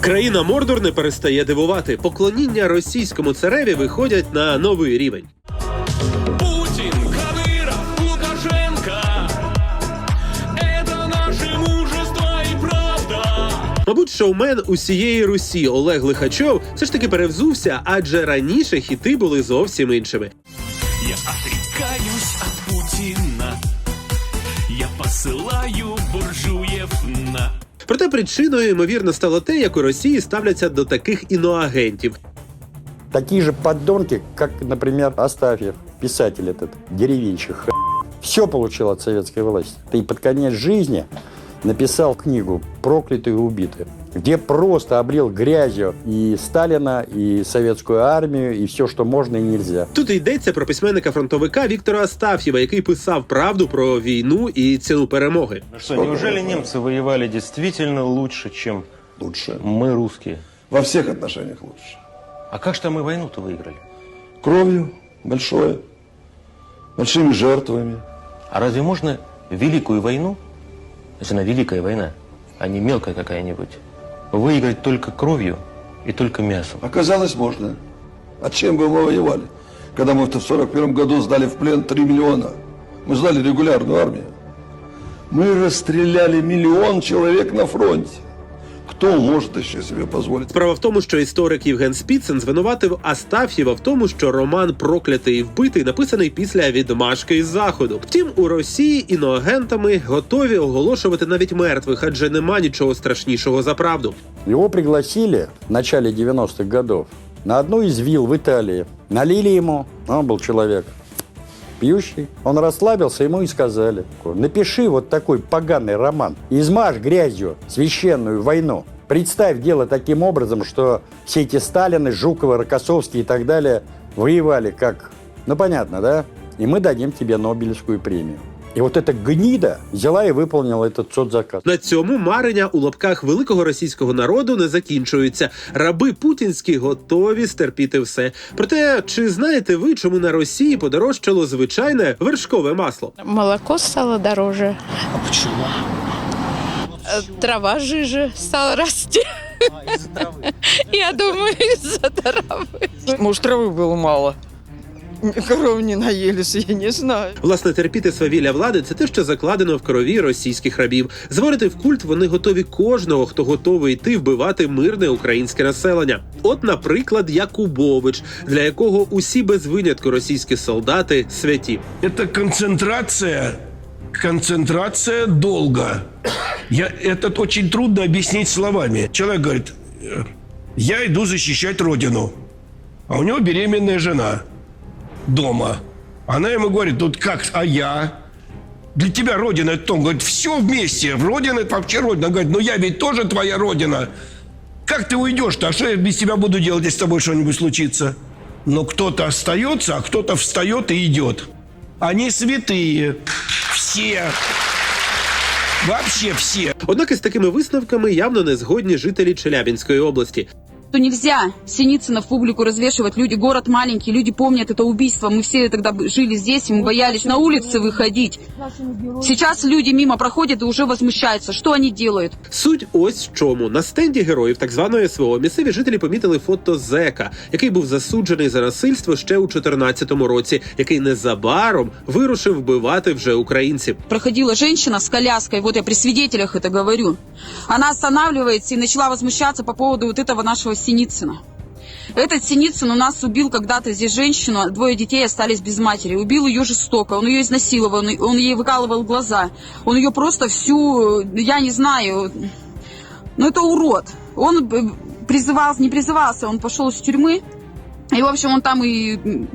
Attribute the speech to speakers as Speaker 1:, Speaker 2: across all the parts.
Speaker 1: Країна Мордор не перестає дивувати. Поклоніння російському цареві виходять на новий рівень.
Speaker 2: Путин, Кадыров, Лукашенко Это наше мужество и правда
Speaker 1: Мабуть, шоумен усієї Русі Олег Лихачов все ж таки перевзувся, адже раніше хіти були зовсім іншими.
Speaker 2: Я отрекаюсь от Путина Я посылаю буржуев на
Speaker 1: Проте причиною ймовірно стало те, як у Росії ставляться до таких іноагентів.
Speaker 3: Такі ж подонки, як, наприклад, Астаф'єв, писатель этот, деревенщик. Все получил от советской власти. И под конец жизни написал книгу «Проклятые и убитые», где просто облил грязью и Сталина, и советскую армию, и все, что можно и нельзя.
Speaker 1: Тут йдеться про письменника-фронтовика Віктора Астаф'єва, який писав правду про війну і ціну перемоги.
Speaker 4: Ну что, неужели немцы воевали действительно лучше, чем
Speaker 5: Лучше.
Speaker 4: мы, русские?
Speaker 5: Во всех отношениях лучше.
Speaker 4: А как же мы войну-то выиграли?
Speaker 5: Кровью большой, большими жертвами.
Speaker 4: А разве можно великую войну, если она великая война, а не мелкая какая-нибудь, выиграть только кровью и только мясом?
Speaker 5: Оказалось, можно. А чем бы мы воевали? Когда мы в 1941 году сдали в плен 3 миллиона. Мы сдали регулярную армию. Мы расстреляли миллион человек на фронте. Кто может еще себе позволить?
Speaker 1: Справа в тому, що історик Євген Спіцин звинуватив Астаф'єва в тому, що роман Проклятий і вбитий написаний після відмашки із заходу. Втім, у Росії іноагентами готові оголошувати навіть мертвих, адже нема нічого страшнішого за правду.
Speaker 3: Его пригласили в начале 90-х годов на одну из вилл в Италии. Налили ему, он был человек пьющий. Он расслабился, ему и сказали, напиши вот такой поганый роман, измажь грязью священную войну. Представь дело таким образом, что все эти Сталины, Жуковы, Рокоссовские и так далее воевали как... Ну, понятно, да? И мы дадим тебе Нобелевскую премию. И вот эта гнида взяла и выполнила этот соцзаказ.
Speaker 1: На цьому марення у лапках великого російського народу не закінчуються. Раби путінські готові стерпіти все. Проте, чи знаєте ви, чому на Росії подорожчало звичайне вершкове масло?
Speaker 6: Молоко стало дороже. А почему? Трава жиже стала расти. Я думаю, из-за травы.
Speaker 7: Может, травы было мало. Коров не наелись, я не знаю.
Speaker 1: Власне, терпіти свавілля влади це те, що закладено в крові російських рабів. Зводити в культ вони готові кожного, хто готовий йти вбивати мирне українське населення. От, наприклад, Якубович, для якого усі без винятку російські солдати святі.
Speaker 8: Это концентрация, концентрация долга. Я, это очень трудно объяснить словами. Человек говорит, э, я иду защищать родину, а у него беременная жена дома. Она ему говорит, тут как, а я? Для тебя родина это то. Он говорит, все вместе. Родина это вообще родина. Он говорит, ну я ведь тоже твоя родина. Как ты уйдешь-то? А что я без тебя буду делать, если с тобой что-нибудь случится? Но кто-то остается, а кто-то встает и идет. Они святые. Все. Вообще все.
Speaker 1: Однак із такими висновками явно не згодні жителі Челябінської області.
Speaker 9: что нельзя Синицына в публику развешивать. Люди, город маленький, люди помнят это убийство. Мы все тогда б- жили здесь, и мы боялись на улицы выходить. Сейчас люди мимо проходят и уже возмущаются. Что они делают?
Speaker 1: Суть ось в чому на стенді героїв так званої СВО місцеві жителі помітили фото зека, який був засуджений за насильство ще у 2014 році, який незабаром вирушив вбивати вже українців.
Speaker 9: Проходила женщина с коляской, вот я при свидетелях это говорю. Она останавливается и начала возмущаться по поводу вот этого нашего Синицына. Этот Синицын у нас убил когда-то здесь женщину, а двое детей остались без матери. Убил ее жестоко, он ее изнасиловал, он, он ей выкалывал глаза. Он ее просто всю, я не знаю, ну это урод. Он э, призывался, не призывался, он пошел из тюрьмы. И, в общем, он там и, м,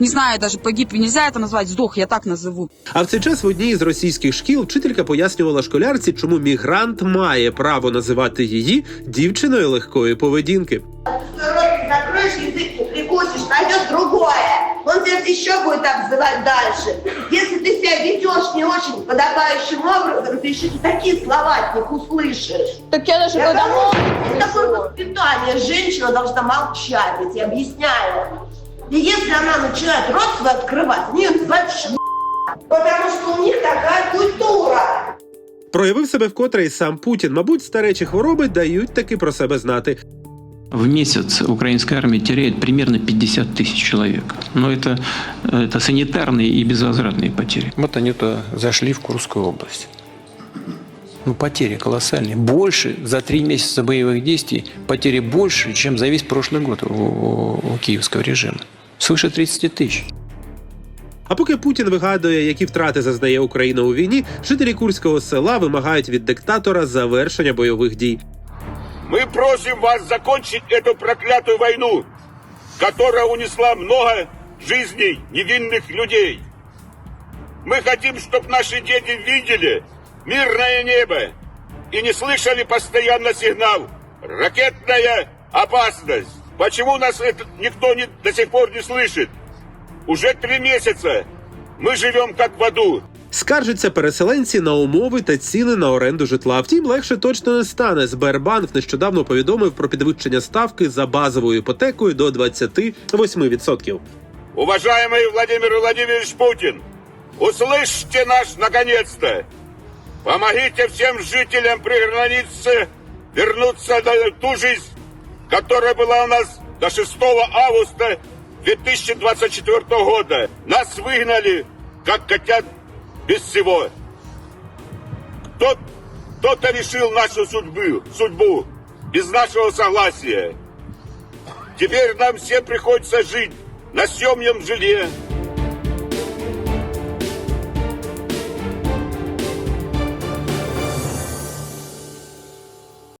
Speaker 9: не знаю, даже погиб, нельзя это назвать, сдох, я так назову.
Speaker 1: А в цей час в одній з російських шкіл вчителька пояснювала школярці, чому мігрант має право називати її дівчиною легкої поведінки.
Speaker 10: рот закроешь, язык не прикусишь, найдет другое. Он тебя еще будет обзывать дальше. Если ты себя ведешь не очень подобающим образом, ты еще и такие слова от них услышишь.
Speaker 6: Так я даже
Speaker 10: Это такое воспитание. Женщина должна молчать, я тебе объясняю. И если она начинает рот свой открывать, они ее называют ш***. Потому что у них такая культура.
Speaker 1: Проявив себе вкотре і сам Путін. Мабуть, старечі хвороби дають таки про себе знати.
Speaker 11: В месяц украинская армия теряет примерно 50 тысяч человек. Но это, это санитарные и безвозвратные потери.
Speaker 12: Вот они-то зашли в Курскую область. Ну, потери колоссальные. Больше за три месяца боевых действий потери больше, чем за весь прошлый год у, у- у киевского режима. Свыше 30 тысяч.
Speaker 1: А поки Путін вигадує, які втрати зазнає Україна у війні, жителі курського села вимагають від диктатора завершення бойових дій.
Speaker 13: Мы просим вас закончить эту проклятую войну, которая унесла много жизней невинных людей. Мы хотим, чтобы наши дети видели мирное небо и не слышали постоянно сигнал «ракетная опасность». Почему нас это никто не, до сих пор не слышит? Уже три месяца мы живем как в аду.
Speaker 1: Скаржаться переселенці на умови та ціни на оренду житла. Втім, легше точно не стане. Сбербанк нещодавно повідомив про підвищення ставки за базовою іпотекою до 28%.
Speaker 13: Уважаемый Владимир Владимирович Путин, услышьте нас наконец-то! Помогите всем жителям приграницы вернуться на ту жизнь, которая была у нас до 6 августа 2024 года. Нас выгнали, как котят, без всего. Кто- Кто-то решил нашу судьбу, судьбу без нашего согласия. Теперь нам всем приходится жить на съемном жилье,